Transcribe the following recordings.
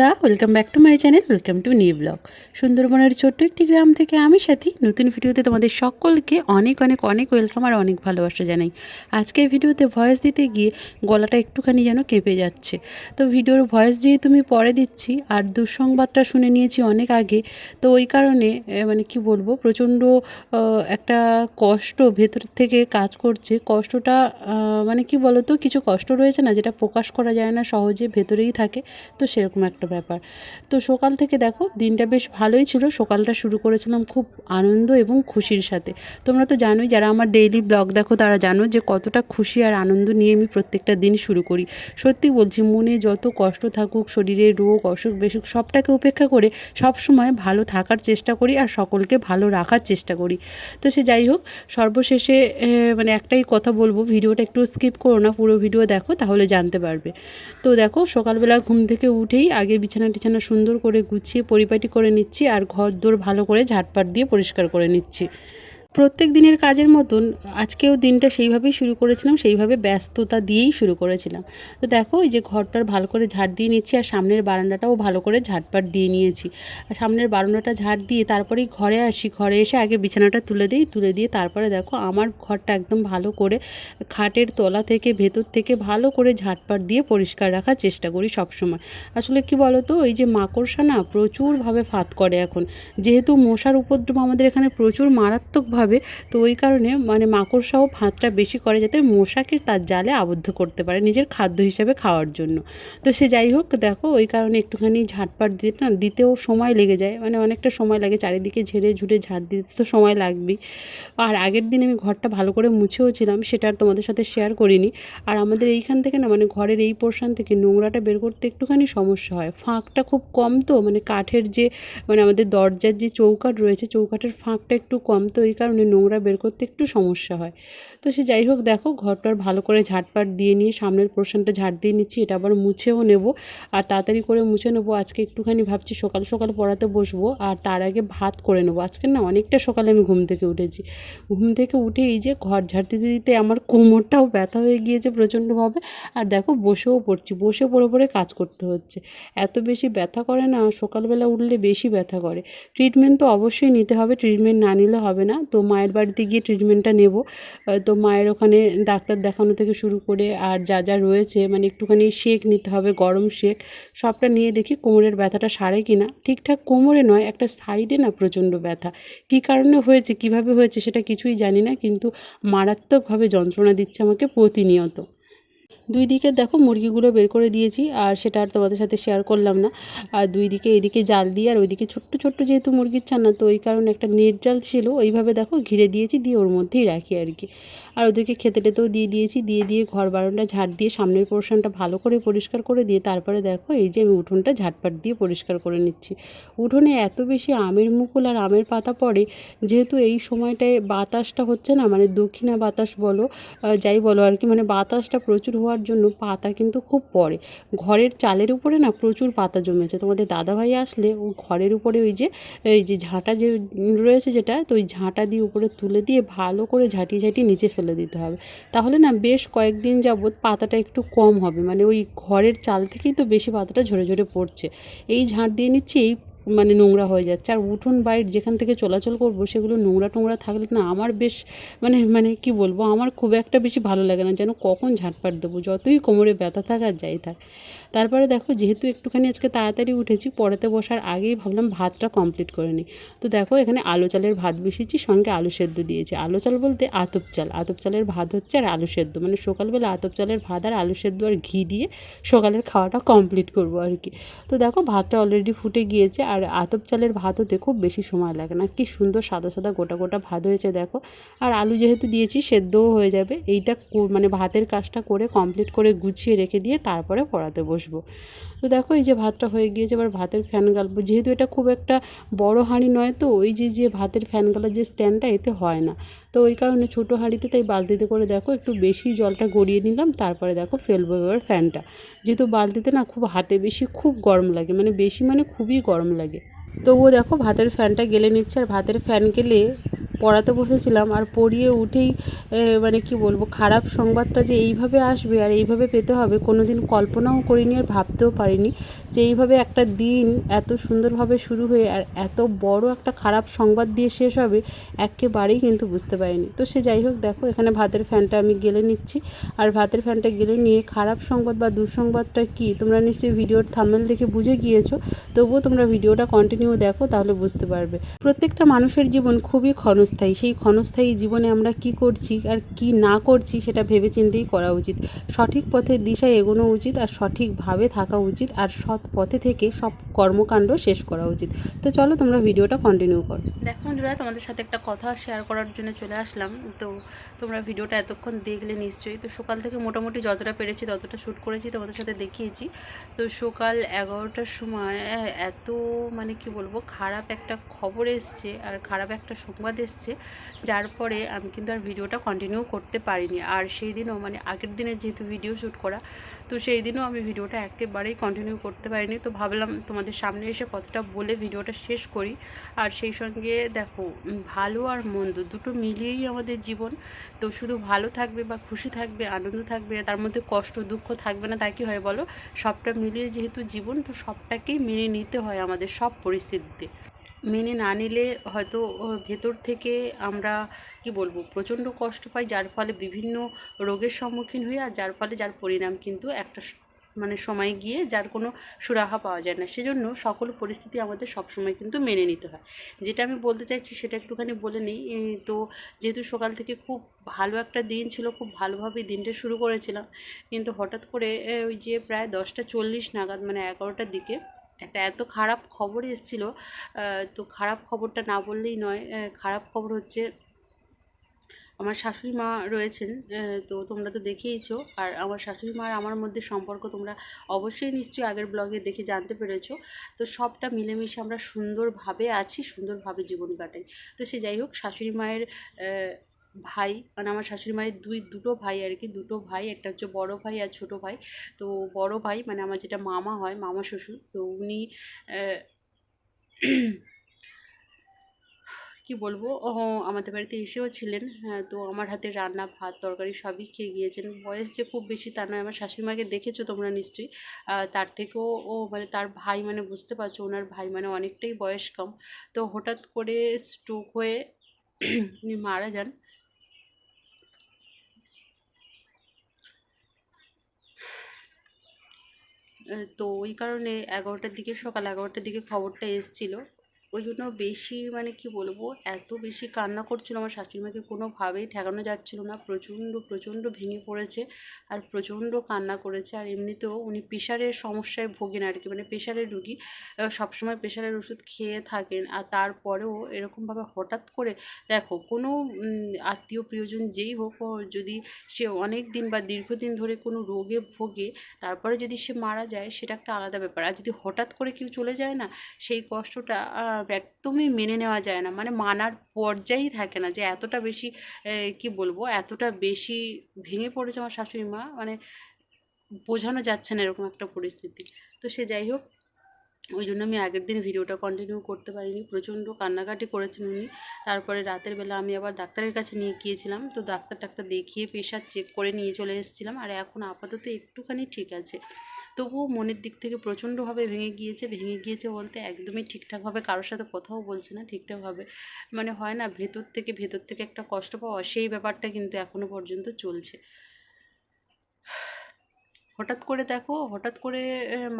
বন্ধুরা welcome back to my channel welcome to new vlog সুন্দরবনের ছোট্ট একটি গ্রাম থেকে আমি সাথী। নতুন ভিডিওতে তোমাদের সকলকে অনেক অনেক অনেক ওয়েলকাম আর অনেক ভালোবাসা জানাই। আজকে ভিডিওতে ভয়েস দিতে গিয়ে গলাটা একটুখানি যেন কেঁপে যাচ্ছে। তো ভিডিওর ভয়েস যেহেতু আমি পরে দিচ্ছি আর দুঃসংবাদটা শুনে নিয়েছি অনেক আগে, তো ওই কারণে মানে কি বলব, প্রচণ্ড একটা কষ্ট ভেতর থেকে কাজ করছে। কষ্টটা মানে কি বলতো, কিছু কষ্ট রয়েছে না, যেটা প্রকাশ করা যায় না, সহজে ভেতরেই থাকে। তো সেরকম একটা ব্যাপার। তো সকাল থেকে দেখো, দিনটা বেশ ভালোই ছিল। সকালটা শুরু করেছিলাম খুব আনন্দ এবং খুশির সাথে। তোমরা তো জানোই, যারা আমার ডেইলি ব্লগ দেখো, তারা জানো যে কতটা খুশি আর আনন্দ নিয়ে আমি প্রত্যেকটা দিন শুরু করি। সত্যি বলছি, মনে যত কষ্ট থাকুক, শরীরে রোগ, অসুখ, বেসুখ, সবটাকে উপেক্ষা করে সব সময় ভালো থাকার চেষ্টা করি আর সকলকে ভালো রাখার চেষ্টা করি। তো সে যাই হোক, সর্বশেষে মানে একটাই কথা বলব, ভিডিওটা একটু স্কিপ করো না, পুরো ভিডিও দেখো, তাহলে জানতে পারবে। তো দেখো, সকালবেলা ঘুম থেকে উঠেই আগে বিছানা টিছানা সুন্দর করে গুছিয়ে পরিপাটি করে নিচ্ছি আর ঘর দোর ভালো করে ঝাটপাট দিয়ে পরিষ্কার করে নিচ্ছি। প্রত্যেক দিনের কাজের মতন আজকেও দিনটা সেইভাবেই শুরু করেছিলাম, সেইভাবে ব্যস্ততা দিয়েই শুরু করেছিলাম। তো দেখো, এই যে ঘরটার ভালো করে ঝাড় দিয়ে নিচ্ছি আর সামনের বারান্দাটাও ভালো করে ঝাড়পাট দিয়ে নিয়েছি। আর সামনের বারান্দাটা ঝাড় দিয়ে তারপরেই ঘরে আসি, ঘরে এসে আগে বিছানাটা তুলে দিই, তুলে দিয়ে তারপরে দেখো আমার ঘরটা একদম ভালো করে খাটের তলা থেকে, ভেতর থেকে ভালো করে ঝাড়পাট দিয়ে পরিষ্কার রাখার চেষ্টা করি সবসময়। আসলে কি বলো তো এই যে মাকড়সা না প্রচুরভাবে ফাঁদ করে এখন। যেহেতু মশার উপদ্রব আমাদের এখানে প্রচুর, মারাত্মকভাবে তো ওই কারণে মানে মাকড়সাও ফাঁদটা বেশি করে যাতে মশাকে তার জালে আবদ্ধ করতে পারে নিজের খাদ্য হিসাবে খাওয়ার জন্য। তো সে যাই হোক, দেখো ওই কারণে একটুখানি ঝাটপাট দিতে না দিতেও সময় লেগে যায়। মানে অনেকটা সময় লাগে, চারিদিকে ঝেড়ে ঝুড়ে ঝাঁট দিতে তো সময় লাগবেই। আর আগের দিন আমি ঘরটা ভালো করে মুছেও ছিলাম সেটা আর তোমাদের সাথে শেয়ার করিনি। আর আমাদের এইখান থেকে না মানে ঘরের এই পোর্শন থেকে নোংরাটা বের করতে একটুখানি সমস্যা হয়। ফাঁকটা খুব কম তো মানে কাঠের যে মানে আমাদের দরজার যে চৌকাঠ রয়েছে, চৌকাঠের ফাঁকটা একটু কম তো, এই কারণে নোংরা বের করতে একটু সমস্যা হয়। তো সে যাই হোক, দেখো ঘরটার ভালো করে ঝাটপাট দিয়ে নিয়ে সামনের পোর্শনটা ঝাড় দিয়ে নিচ্ছি, এটা আবার মুছেও নেব। আর তাড়াতাড়ি করে মুছে নেব, আজকে একটুখানি ভাবছি সকাল সকাল পড়াতে বসবো, আর তার আগে ভাত করে নেব। আজকে না অনেকটা সকালে আমি ঘুম থেকে উঠেছি। ঘুম থেকে উঠে এই যে ঘর ঝাড় দিতে দিতে আমার কোমরটাও ব্যথা হয়ে গিয়েছে প্রচণ্ডভাবে। আর দেখো বসেও পড়ছি, বসে পড়ে পড়ে কাজ করতে হচ্ছে। এত বেশি ব্যথা করে না, সকালবেলা উঠলে বেশি ব্যথা করে। ট্রিটমেন্ট তো অবশ্যই নিতে হবে, ট্রিটমেন্ট না নিলে হবে না। তো মায়ের বাড়িতে গিয়ে ট্রিটমেন্টটা নেব। তো মায়ের ওখানে ডাক্তার দেখানো থেকে শুরু করে আর যা যা রয়েছে মানে একটুখানি শেক নিতে হবে, গরম শেক সবটা নিয়ে দেখি কোমরের ব্যথাটা সারে কি না ঠিকঠাক কোমরে নয়, একটা সাইডে না প্রচণ্ড ব্যথা। কি কারণে হয়েছে, কীভাবে হয়েছে সেটা কিছুই জানি না, কিন্তু মারাত্মকভাবে যন্ত্রণা দিচ্ছে আমাকে প্রতিনিয়ত। দুই দিকে দেখো মুরগিগুলো বের করে দিয়েছি, আর সেটা আর তোমাদের সাথে শেয়ার করলাম না। আর দুই দিকে এদিকে জাল দিয়ে, আর ওইদিকে ছোট্ট ছোট্ট যেহেতু মুরগির ছানা তো ওই কারণে একটা নেট জাল ছিল, ওইভাবে দেখো ঘিরে দিয়েছি, দিয়ে ওর মধ্যেই রাখি আর কি। আর ওদেরকে খেতে টেতেও দিয়ে দিয়েছি, দিয়ে দিয়ে ঘর বারান্দা ঝাড় দিয়ে সামনের পোর্শনটা ভালো করে পরিষ্কার করে দিয়ে তারপরে দেখো এই যে আমি উঠোনটা ঝাটপাট দিয়ে পরিষ্কার করে নিচ্ছি। উঠোনে এত বেশি আমের মুকুল আর আমের পাতা পড়ে, যেহেতু এই সময়টায় বাতাসটা হচ্ছে না মানে দক্ষিণা বাতাস বলো যাই বলো আর কি মানে বাতাসটা প্রচুর হওয়ার জন্য পাতা কিন্তু খুব পড়ে। ঘরের চালের উপরে না প্রচুর পাতা জমেছে। তোমাদের দাদাভাই আসলে ও ঘরের উপরে ওই যে, এই যে ঝাঁটা যে রয়েছে যেটা, তো ওই ঝাঁটা দিয়ে উপরে তুলে দিয়ে ভালো করে ঝাঁটিয়ে ঝাঁটিয়ে নিচে ফেলে দিতে হবে। তাহলে না বেশ কয়েকদিন যাবৎ পাতাটা একটু কম হবে। মানে ওই ঘরের চাল থেকেই তো বেশি পাতাটা ঝরে ঝরে পড়ছে। এই ঝাঁট দিয়ে নিচ্ছি এই মানে নোংরা হয়ে যাচ্ছে। আর উঠোন বাইট যেখান থেকে চলাচল করব, সেগুলো নোংরা টোংরা থাকলে না আমার বেশ মানে মানে কি বলব, আমার খুব একটা বেশি ভালো লাগে না। যেন কখন ঝাঁটপাট দেবো, যতই কোমরে ব্যথা থাকার যাই থাক। তারপরে দেখো, যেহেতু একটুখানি আজকে তাড়াতাড়ি উঠেছি পড়াতে বসার আগেই ভাবলাম ভাতটা কমপ্লিট করে নিই। তো দেখো, এখানে আলু চালের ভাত বসিয়েছি, সঙ্গে আলু সেদ্ধ দিয়েছি। আলু চাল বলতে আতপ চাল। আতপ চালের ভাত হচ্ছে আর আলু সেদ্ধ। মানে সকালবেলা আতপ চালের ভাত আর আলু সেদ্ধ আর ঘি দিয়ে সকালের খাওয়াটা কমপ্লিট করব আর কি। তো দেখো, ভাতটা অলরেডি ফুটে গিয়েছে আর আতপ চালের ভাত হতে খুব বেশি সময় লাগে না। কি সুন্দর সাদা সাদা গোটা গোটা ভাত হয়েছে দেখো। আর আলু যেহেতু দিয়েছি, সেদ্ধও হয়ে যাবে। এইটা মানে ভাতের কাজটা করে কমপ্লিট করে গুছিয়ে রেখে দিয়ে তারপরে পড়াতে বসবো। তো দেখো এই যে ভাতটা হয়ে গিয়েছে, এবার ভাতের ফ্যান গালবো। যেহেতু এটা খুব একটা বড় হাঁড়ি নয় তো, ওই যে যে ভাতের ফ্যান গালার যে স্ট্যান্ডটা এতে হয় না। তো ওই কারণে ছোটো হাঁড়িতে তাই বালতিতে করে দেখো, একটু বেশি জলটা গড়িয়ে নিলাম, তারপরে দেখো ফেলব এবার ফ্যানটা যেহেতু বালতিতে না খুব হাতে বেশি খুব গরম লাগে মানে বেশি মানে খুবই গরম লাগে। তবুও দেখো ভাতের ফ্যানটা গেলে নিচ্ছে, আর ভাতের ফ্যান গেলে পড়াতে বসেছিলাম আর পড়িয়ে উঠেই মানে কি বলব, খারাপ সংবাদটা যে এইভাবে আসবে আর এইভাবে পেতে হবে কোনো দিন কল্পনাও করিনি আর ভাবতেও পারিনি যে এইভাবে একটা দিন এত সুন্দরভাবে শুরু হয়ে আর এত বড় একটা খারাপ সংবাদ দিয়ে শেষ হবে, একেবারেই কিন্তু বুঝতে পারিনি। তো সে যাই হোক, দেখো, এখানে ভাতের ফ্যানটা আমি গেলে নিচ্ছি। আর ভাতের ফ্যানটা গেলে নিয়ে খারাপ সংবাদ বা দুঃসংবাদটা কি, তোমরা নিশ্চয়ই ভিডিওর থামেল দেখে বুঝে গিয়েছো, তবুও তোমরা ভিডিওটা কন্টিনিউ দেখো, তাহলে বুঝতে পারবে। প্রত্যেকটা মানুষের জীবন খুবই ক্ষণস্থায়ী, সেই ক্ষণস্থায়ী জীবনে আমরা কি করছি আর কি না করছি সেটা ভেবে চিন্তেই করা উচিত। সঠিক পথের দিশায় এগোনো উচিত আর সঠিকভাবে থাকা উচিত আর সৎ পথে থেকে সব কর্মকাণ্ড শেষ করা উচিত। তো চলো তোমরা ভিডিওটা কন্টিনিউ করো। দেখো বন্ধুরা, তোমাদের সাথে একটা কথা শেয়ার করার জন্য চলে আসলাম। তো তোমরা ভিডিওটা এতক্ষণ দেখলে নিশ্চয়ই। তো সকাল থেকে মোটামুটি যতটা পেরেছি ততটা শ্যুট করেছি, তোমাদের সাথে দেখিয়েছি। তো সকাল এগারোটার সময়, এত মানে কি বলব, খারাপ একটা খবর এসছে আর খারাপ একটা সংবাদ এসছে। যার পরে আমি কিন্তু আর ভিডিওটা কন্টিনিউ করতে পারিনি। আর সেই দিনও মানে আগের দিনে যেহেতু ভিডিও শ্যুট করা, তো সেই দিনও আমি ভিডিওটা একেবারেই কন্টিনিউ করতে পারিনি। তো ভাবলাম তোমাদের সামনে এসে কতটা বলে ভিডিওটা শেষ করি। আর সেই সঙ্গে দেখো ভালো আর মন্দ দুটো মিলিয়েই আমাদের জীবন। তো শুধু ভালো থাকবে বা খুশি থাকবে, আনন্দ থাকবে, তার মধ্যে কষ্ট, দুঃখ থাকবে না তা কি হয় বলো? সবটা মিলিয়ে যেহেতু জীবন, তো সবটাকেই মেনে নিতে হয় আমাদের সব পরিস্থিতিতে। মেনে না নিলে হয়তো ভেতর থেকে আমরা, কি বলব, প্রচণ্ড কষ্ট পাই, যার ফলে বিভিন্ন রোগের সম্মুখীন হই, আর যার ফলে যার পরিণাম কিন্তু একটা মানে সময় গিয়ে যার কোনো সুরাহা পাওয়া যায় না। সেজন্য সকল পরিস্থিতি আমাদের সবসময় কিন্তু মেনে নিতে হয়। যেটা আমি বলতে চাইছি, সেটা একটুখানি বলে নিই। তো যেহেতু সকাল থেকে খুব ভালো একটা দিন ছিল, খুব ভালোভাবেই দিনটা শুরু করেছিলাম, কিন্তু হঠাৎ করে ওই যে প্রায় দশটা চল্লিশ নাগাদ মানে এগারোটার দিকে একটা এত খারাপ খবর এসেছিল তো খারাপ খবরটা না বললেই নয় খারাপ খবর হচ্ছে আমার শাশুড়ি মা রয়েছেন তো তোমরা তো দেখেইছো, আর আমার শাশুড়ি মা আর আমার মধ্যে সম্পর্ক তোমরা অবশ্যই নিশ্চয়ই আগের ব্লগে দেখে জানতে পেরেছ, তো সবটা মিলেমিশে আমরা সুন্দরভাবে আছি, সুন্দরভাবে জীবন কাটাই, তো সে যাই হোক, শাশুড়ি মায়ের ভাই মানে আমার শাশুড়ি মায়ের দুই, দুটো ভাই আর কি, দুটো ভাই, একটা হচ্ছে বড় ভাই আর ছোট ভাই। তো বড় ভাই মানে আমার যেটা মামা হয়, মামা শ্বশুর, তো উনি কি বলব? আমাদের বাড়িতে এসেও ছিলেন হ্যাঁ তো আমার হাতে রান্না, ভাত, তরকারি সবই খেয়ে গিয়েছেন। বয়স যে খুব বেশি তা নয়, আমার শাশুড়িমাকে দেখেছ তোমরা নিশ্চয়ই। তার থেকেও ও মানে তার ভাই মানে বুঝতে পারছ, ওনার ভাই মানে অনেকটাই বয়স কম তো হঠাৎ করে স্ট্রোক হয়ে উনি মারা যান। তো ওই কারণে এগারোটার দিকে সকাল এগারোটার দিকে খবরটা এসছিল। ওই জন্য বেশি মানে কি বলব, এত বেশি কান্না করছিল আমার শাশুড়িমাকে কোনোভাবেই ঠেকানো যাচ্ছিল না। প্রচণ্ড প্রচণ্ড ভেঙে পড়েছে আর প্রচণ্ড কান্না করেছে। আর এমনিতেও উনি প্রেশারের সমস্যায় ভোগেন আর কি মানে প্রেশারের রুগী। সবসময় প্রেশারের ওষুধ খেয়ে থাকেন। আর তারপরেও এরকমভাবে হঠাৎ করে, দেখো, কোনো আত্মীয় প্রিয়জন যেই হোক যদি সে অনেক দিন বা দীর্ঘদিন ধরে কোনো রোগে ভোগে, তারপরে যদি সে মারা যায়, সেটা একটা আলাদা ব্যাপার। আর যদি হঠাৎ করে কেউ চলে যায় না, সেই কষ্টটা একদমই মেনে নেওয়া যায় না। মানে মানার পর্যায়েই থাকে না যে এতটা বেশি কি বলব, এতটা বেশি ভেঙে পড়েছে আমার শাশুড়ি মা মানে বোঝানো যাচ্ছে না এরকম একটা পরিস্থিতি। তো সে যাই হোক, ওই জন্য আমি আগের দিন ভিডিওটা কন্টিনিউ করতে পারিনি। প্রচণ্ড কান্নাকাটি করেছেন উনি। তারপরে রাতের বেলা আমি আবার ডাক্তারের কাছে নিয়ে গিয়েছিলাম। তো ডাক্তার টাক্তার দেখিয়ে, প্রেশার চেক করে নিয়ে চলে এসেছিলাম। আর এখন আপাতত একটুখানি ঠিক আছে। তবুও মনের দিক থেকে প্রচণ্ডভাবে ভেঙে গিয়েছে ভেঙে গিয়েছে বলতে একদমই ঠিকঠাকভাবে কারোর সাথে কথাও বলছে না, ঠিকঠাকভাবে মানে হয় না ভেতর থেকে ভেতর থেকে একটা কষ্ট পাওয়া, সেই ব্যাপারটা কিন্তু এখনও পর্যন্ত চলছে। হঠাৎ করে দেখো, হঠাৎ করে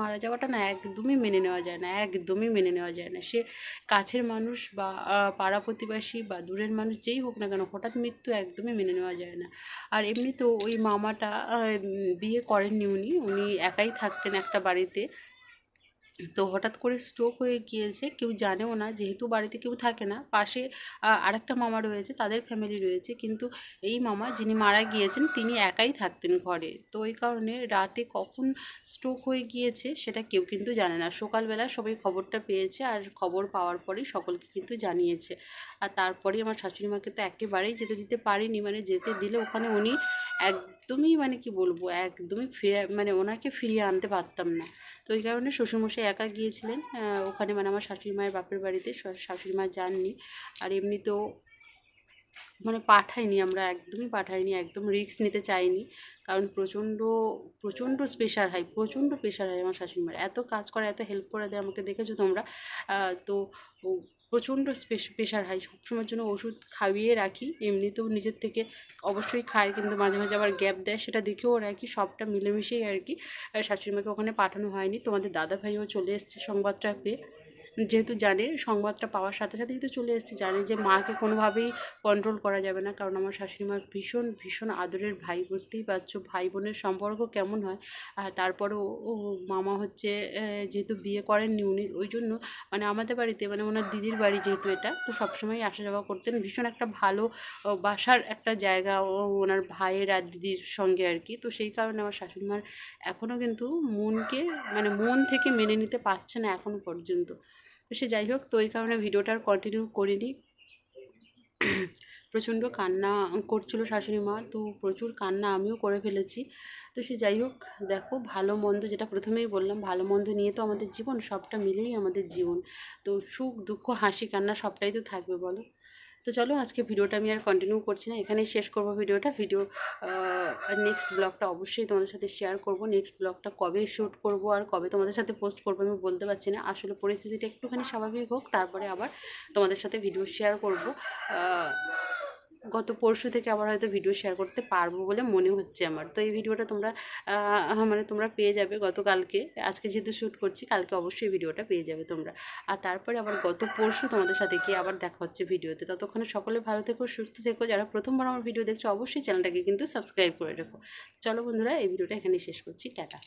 মারা যাওয়াটা না একদমই মেনে নেওয়া যায় না, একদমই মেনে নেওয়া যায় না। সে কাছের মানুষ বা পাড়া প্রতিবেশী বা দূরের মানুষ যেই হোক না কেন, হঠাৎ মৃত্যু একদমই মেনে নেওয়া যায় না। আর এমনিতেও ওই মামাটা বিয়ে করেননি উনি উনি একাই থাকতেন একটা বাড়িতে। তো হঠাৎ করে স্ট্রোক হয়ে গিয়েছে, কেউ জানেও না, যেহেতু বাড়িতে কেউ থাকে না, পাশে আরেকটা মামা রয়েছে, তাদের ফ্যামিলি রয়েছে, কিন্তু এই মামা যিনি মারা গিয়েছেন, তিনি একাই থাকতেন ঘরে। তো ওই কারণে রাতে কখন স্ট্রোক হয়ে গিয়েছে, সেটা কেউ কিন্তু জানে না। সকালবেলা সবাই খবরটা পেয়েছে, আর খবর পাওয়ার পরেই সকলকে কিন্তু জানিয়েছে। আর তারপরেই আমার শাশুড়ি মাকে তো একেবারেই যেতে দিতে পারিনি মানে যেতে দিলে ওখানে উনি একদমই মানে কি বলব, একদমই ফিরে মানে ওনাকে ফিরিয়ে আনতে পারতাম না। তো ওই কারণে শ্বশুরমশাই একা গিয়েছিলেন। ওখানে মানে আমার শাশুড়ি মায়ের বাপের বাড়িতে শাশুড়ি মা যাননি। আর এমনিতেও মানে পাঠাইনি আমরা একদমই পাঠাইনি একদম রিস্ক নিতে চাইনি। কারণ প্রচণ্ড প্রচণ্ড প্রেশার হাই প্রচণ্ড প্রেশার হাই আমার শাশুড়িমার এত কাজ করে, এত হেল্প করে দেয় আমাকে দেখেছ তোমরা। তো প্রচণ্ড প্রেশার হাই। সবসময়ের জন্য ওষুধ খাইয়ে রাখি। এমনিতেও নিজের থেকে অবশ্যই খায় কিন্তু মাঝে মাঝে আবার গ্যাপ দেয়। সেটা দেখেও রাখি, সবটা মিলেমিশেই আর কি। আর শাশুড়িমাকে ওখানে পাঠানো হয়নি। তোমাদের দাদা ভাইও চলে এসছে সংবাদটা পেয়ে। যেহেতু জানে সংবাদটা পাওয়ার সাথে সাথেই তো চলে এসেছে, জানে যে মাকে কোনোভাবেই কন্ট্রোল করা যাবে না। কারণ আমার শাশুড়ি মার ভীষণ ভীষণ আদরের ভাই, বুঝতেই পারছ ভাই বোনের সম্পর্ক কেমন হয়। আর তারপরেও ও মামা হচ্ছে যেহেতু বিয়ে করেননি উনি, ওই জন্য মানে আমাদের বাড়িতে মানে ওনার দিদির বাড়ি যেহেতু এটা, তো সবসময় আসা যাওয়া করতেন। ভীষণ একটা ভালো বাসার একটা জায়গা ওনার ভাইয়ের আর দিদির সঙ্গে আর কি। তো সেই কারণে আমার শাশুড়ি মার এখনও কিন্তু মনকে মানে মন থেকে মেনে নিতে পারছে না এখনও পর্যন্ত। তো সে যাই হোক, তো ওই কারণে ভিডিওটা আর কন্টিনিউ করিনি। প্রচণ্ড কান্না করছিল শাশুড়ি মা, তো প্রচুর কান্না আমিও করে ফেলেছি। তো সে যাই হোক, দেখো ভালো মন্দ যেটা প্রথমেই বললাম, ভালো মন্দ নিয়ে তো আমাদের জীবন সবটা মিলেই আমাদের জীবন। তো সুখ, দুঃখ, হাসি, কান্না সবটাই তো থাকবে, বলো। তো চলো আজকে ভিডিওটা আমি আর কন্টিনিউ করছি না। এখানেই শেষ করব ভিডিওটা। ভিডিও নেক্সট ব্লগটা অবশ্যই তোমাদের সাথে শেয়ার করব। নেক্সট ব্লগটা কবে শ্যুট করব আর কবে তোমাদের সাথে পোস্ট করব আমি বলতে পারছি না। আসলে পরিস্থিতিটা একটুখানি স্বাভাবিক হোক, তারপরে আবার তোমাদের সাথে ভিডিও শেয়ার করব। গত পরশু থেকে আবার হয়তো ভিডিও শেয়ার করতে পারব বলে মনে হচ্ছে আমার। তো এই ভিডিওটা তোমরা মানে তোমরা পেয়ে যাবে গতকালকে। আজকে যেহেতু শ্যুট করছি, কালকে অবশ্যই ভিডিওটা পেয়ে যাবে তোমরা। আর তারপরে আবার গত পরশু তোমাদের সাথে গিয়ে আবার দেখা হচ্ছে ভিডিওতে ততক্ষণে সকলে ভালো থেকো, সুস্থ থেকো। যারা প্রথমবার আমার ভিডিও দেখছ, অবশ্যই চ্যানেলটাকে কিন্তু সাবস্ক্রাইব করে রেখো। চলো বন্ধুরা, এই ভিডিওটা এখানেই শেষ করছি। টাটা।